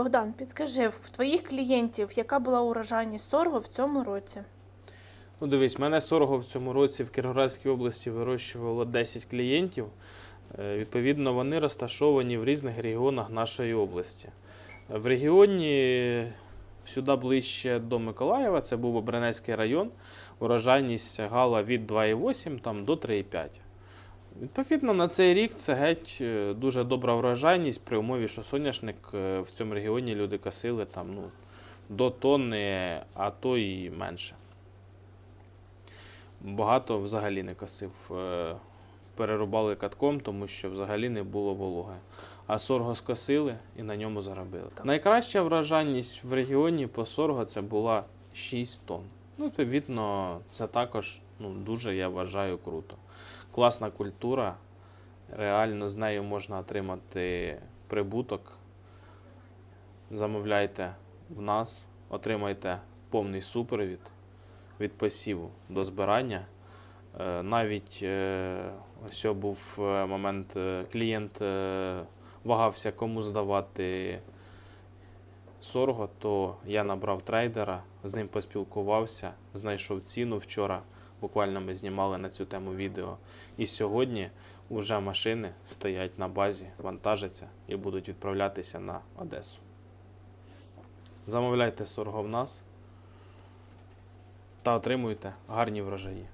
Богдан, підскажи, в твоїх клієнтів яка була урожайність сорго в цьому році? Ну, дивись, мене сорго в цьому році в Кіровоградській області вирощувало 10 клієнтів. Е, Відповідно, вони розташовані в різних регіонах нашої області. В регіоні сюди ближче до Миколаєва, це був Обранецький район, урожайність сягала від 2,8 там, до 3,5. Відповідно, на цей рік це геть е, дуже добра врожайність при умові, що соняшник е, в цьому регіоні люди косили там, ну, до тонни, а то і менше. Багато взагалі не косив. Е, Перерубали катком, тому що взагалі не було вологи. А сорго скосили і на ньому заробили. Так. Найкраща врожайність в регіоні по сорго це була 6 тонн. Ну, відповідно, це також ну, дуже, я вважаю, круто. Класна культура. Реально з нею можна отримати прибуток. Замовляйте в нас, отримайте повний супровід від посіву до збирання. Е, Навіть е, ось був е, момент, клієнт вагався, кому здавати сорго, то я набрав трейдера, з ним поспілкувався, знайшов ціну вчора. Буквально ми знімали на цю тему відео. І сьогодні вже машини стоять на базі, вантажаться і будуть відправлятися на Одесу. Замовляйте сорго в нас та отримуйте гарні врожаї.